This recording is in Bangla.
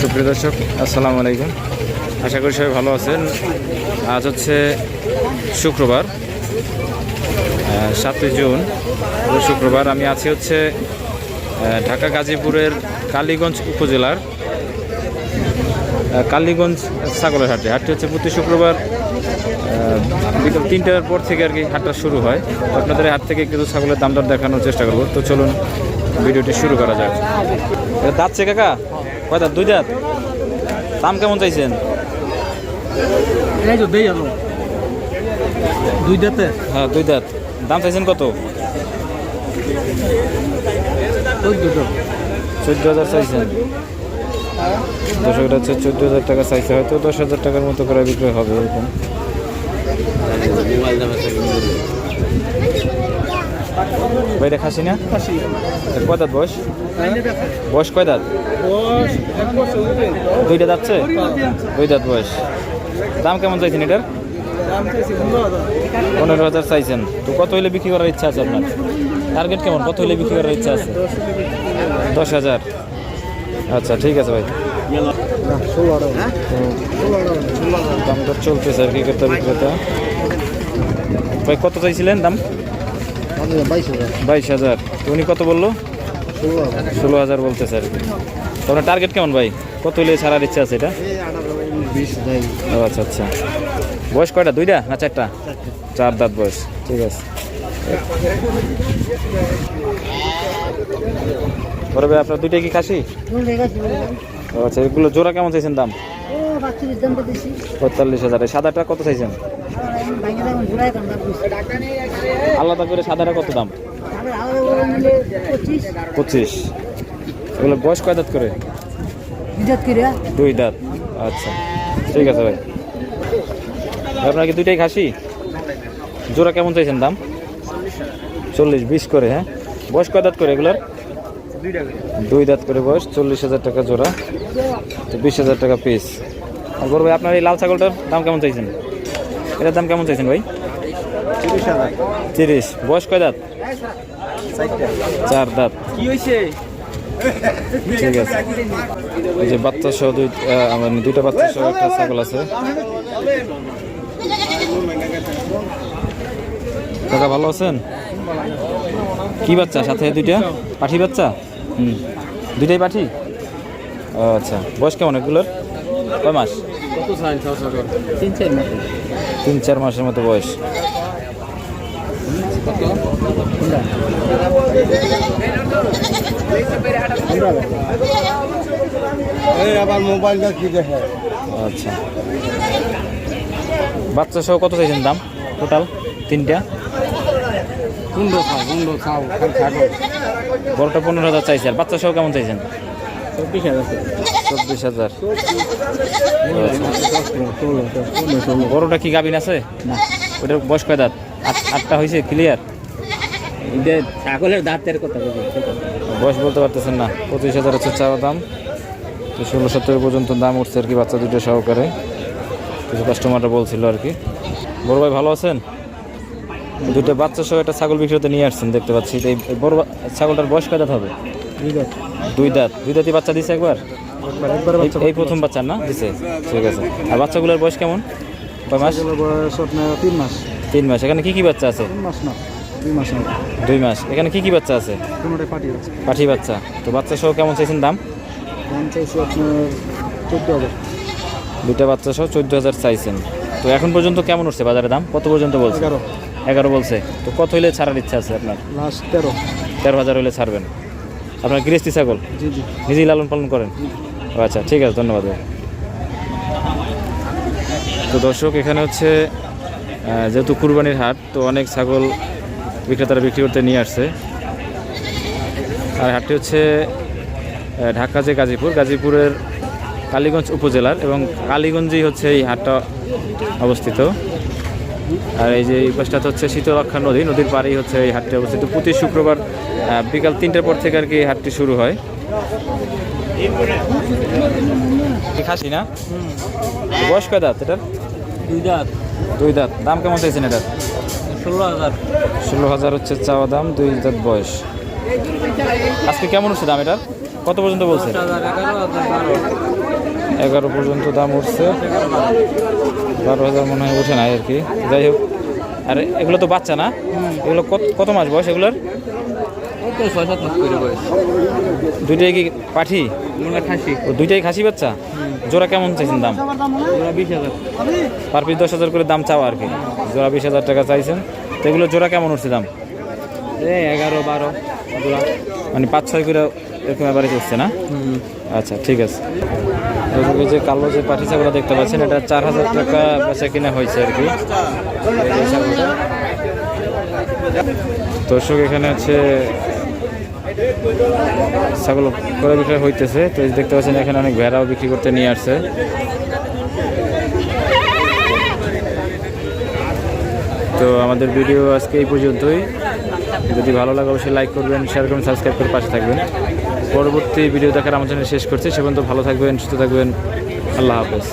সুপ্রিয় দর্শক, আসসালামু আলাইকুম। আশা করি সবাই ভালো আছেন। আজ হচ্ছে শুক্রবার সাতই জুন। শুক্রবার আমি আছি হচ্ছে ঢাকা গাজীপুরের কালীগঞ্জ উপজেলার কালীগঞ্জ ছাগলের হাটে। হাটটি হচ্ছে প্রতি শুক্রবার বিকাল তিনটার পর থেকে আর কি হাটটা শুরু হয়। আপনাদের হাট থেকে একটু ছাগলের দাম দর দেখানোর চেষ্টা করব। তো চলুন ভিডিওটি শুরু করা যাক। এটা দাঁতছে কাকা? কয় দাঁত? দুই দাঁত? দাম কেমন চাইছেন? দেই দাঁতে? হ্যাঁ দুই দাঁত। দাম চাইছেন কত? দুটো চোদ্দ হাজার চাইছেন। দর্শক এটা হচ্ছে চোদ্দ হাজার টাকা চাইছে হয়তো দশ হাজার টাকার মতো করে বিক্রয় হবে এরকম। ভাই এটা খাসি না? কয় দাঁত বয়স? বয়স কয় দাঁত? দুইটা যাচ্ছে দুই দাঁত বয়স। দাম কেমন চাইছেন এটার? পনেরো হাজার। চাইছেন। তো কত হইলে বিক্রি করার ইচ্ছা আছে আপনার? টার্গেট কেমন? কত হইলে বিক্রি করার ইচ্ছা আছে? দশ হাজার। আচ্ছা ঠিক আছে ভাই। ষোলো হাজার। ষোলো হাজার দাম দর চলতেছে আর কি ক্রেতা বিক্রেতা। ভাই কত চাইছিলেন দাম? বাইশ হাজার। উনি কত বলল? ষোলো হাজার বলতেছে আর কি। আপনার টার্গেট কেমন ভাই? কত হইলে ছাড়ার ইচ্ছা আছে এটা? ও আচ্ছা আচ্ছা। বয়স কয়টা? দুইটা না চারটা? চার দাঁত বয়স। ঠিক আছে। বড় আপনার দুইটাই কি খাসি? ও আচ্ছা এগুলো জোড়া কেমন চাইছেন দাম? পঁয়তাল্লিশ হাজার। সাদাটা কত চাইছেন? আলাদা করে সাদাটা কত দাম? পঁচিশ। এগুলো বয়স কয় দাঁত করে? দুই দাঁত আচ্ছা ঠিক আছে ভাই। আপনার কি দুইটাই খাসি? জোড়া কেমন চাইছেন দাম? চল্লিশ বিশ করে হ্যাঁ? বয়স কয় দাঁত করে এগুলার? দুই দাঁত করে বয়স চল্লিশ হাজার টাকা জোড়া তো বিশ হাজার টাকা পিস। আর ভাই আপনার এই লাল ছাগলটার দাম কেমন চাইছেন? এটার দাম কেমন চাইছেন ভাই? তিরিশ বয়স কয় দাঁত? চার দাঁত। কি হয়েছে ঠিক আছে। এই যে বাচ্চা সহ দুই আমার দুইটা বাচ্চা সহ একটা ছাগল আছে। কাকা ভালো আছেন? কি বাচ্চা? সাথে দুইটা? পাঠি বাচ্চা? হুম। দুইটাই পাঠি? ও আচ্ছা। বয়স কেমন এগুলোর? কয় মাস? কত সাইন তিন চার মাস। তিন চার মাসের মতো বয়স। এই আবার মোবাইলটা কি দেখে? আচ্ছা। বাচ্চা সহ কত চাইছেন দাম? টোটাল তিনটা? থাকো বড়টা পনেরো হাজার চাইছে আর বাচ্চা সহ কেমন চাইছেন? চব্বিশ হাজার। চব্বিশ বড়টা কি গাবিন আছে? ওটার বয়স কয় দাঁত? আটটা হয়েছে ক্লিয়ার ছাগলের দাঁতের কথা বয়স বলতে পারতেছেন না। পঁচিশ হাজার হচ্ছে চাওয়া দাম। তো ষোলো সতেরো পর্যন্ত দাম উঠছে আর কি বাচ্চা দুটো সহকারে। কিছু কাস্টমাররা বলছিল আর কি। বড় ভাই ভালো আছেন? দুটো বাচ্চা সহ একটা ছাগল বিক্রিতে নিয়ে আসছেন দেখতে পাচ্ছি। এই বড় ছাগলটার বয়স কয় দাঁত হবে? দুই দাঁত। দুই দাঁতই বাচ্চা দিছে একবার? এই- প্রথম বাচ্চা না? দিছে। ঠিক আছে। আর বাচ্চাগুলোর বয়স কেমন? কয় মাস? বয়স আপনার তিন মাস। তিন মাস। এখানে কি কি বাচ্চা আছে? মাস না। দুই মাস এখানে কি কি বাচ্চা আছে? পাঠি বাচ্চা। তো বাচ্চা সহ কেমন চাইছেন দাম? দাম চাইছি আপনার চোদ্দ হাজার। দুইটা বাচ্চা সহ চোদ্দ হাজার চাইছেন। তো এখন পর্যন্ত কেমন উঠছে বাজারে দাম? কত পর্যন্ত বলছে এগারো বলছে। তো কত হইলে ছাড়ার ইচ্ছা আছে আপনার? লাস্ট তেরো। তেরো হাজার হইলে ছাড়বেন। আপনার গৃহস্থী ছাগল? নিজেই লালন পালন করেন? আচ্ছা ঠিক আছে ধন্যবাদ তো দর্শক এখানে হচ্ছে যেহেতু কুরবানির হাট তো অনেক ছাগল বিক্রেতারা বিক্রি করতে নিয়ে আসছে। আর হাটটি হচ্ছে ঢাকা যে গাজীপুর গাজীপুরের কালীগঞ্জ উপজেলার এবং কালীগঞ্জেই হচ্ছে এই হাটটা অবস্থিত। আর এই যে এই পাশটাতে হচ্ছে শীতলক্ষা নদী নদীর পাড়েই হচ্ছে এই হাটটি অবস্থিত। প্রতি শুক্রবার বিকাল তিনটার পর থেকে আর কি এই হাটটি শুরু হয়। খাসি না? বয়স কয় দাঁত এটার? দুই দাঁত। দুই দাঁত। দাম কেমন চাইছেন এটার? ষোলো হাজার। ষোলো হাজার হচ্ছে চাওয়া দাম দুই দাঁত বয়স। আজকে কেমন হচ্ছে দাম এটার? কত পর্যন্ত বলছে? এগারো পর্যন্ত দাম উঠছে। বারো হাজার মনে হয় উঠে নাই আর কি। যাই হোক আর এগুলো তো বাচ্চা না? এগুলো কত কত মাস বয়স এগুলোর? ছয় সাত মাস বয়স। দুইটাই কি পাঠি? খাসি। ও দুইটাই খাসি বাচ্চা? জোড়া কেমন চাইছেন দাম? ওরা বিশ হাজার। পার পিস দশ হাজার করে দাম চাওয়া আর কি। জোড়া বিশ হাজার টাকা চাইছেন। তো এগুলো জোড়া কেমন উঠছে দাম? এই এগারো বারো মানে পাঁচ ছয় করে এরকম ব্যাপারে চলছে না? আচ্ছা ঠিক আছে। ওদিকে যে কালো যে পাঠি ছাগলটা দেখতে পাচ্ছেন, এটা চার হাজার টাকা বেচা কিনা হয়েছে আর কি। এই। দর্শক, এখানে হচ্ছে ছাগল করে বিক্রয় হইতেছে। তো দেখতে পাচ্ছেন, এখানে অনেক ভেড়াও বিক্রি করতে নিয়ে আসছে। তো আমাদের ভিডিও আজকে এই পর্যন্তই। যদি ভালো লাগে, অবশ্যই লাইক করবেন শেয়ার করবেন সাবস্ক্রাইব করে পাশে থাকবেন। পরবর্তী ভিডিও দেখার আমার জন্য শেষ করছি। সে পর্যন্ত ভালো থাকবেন, সুস্থ থাকবেন। আল্লাহ হাফেজ।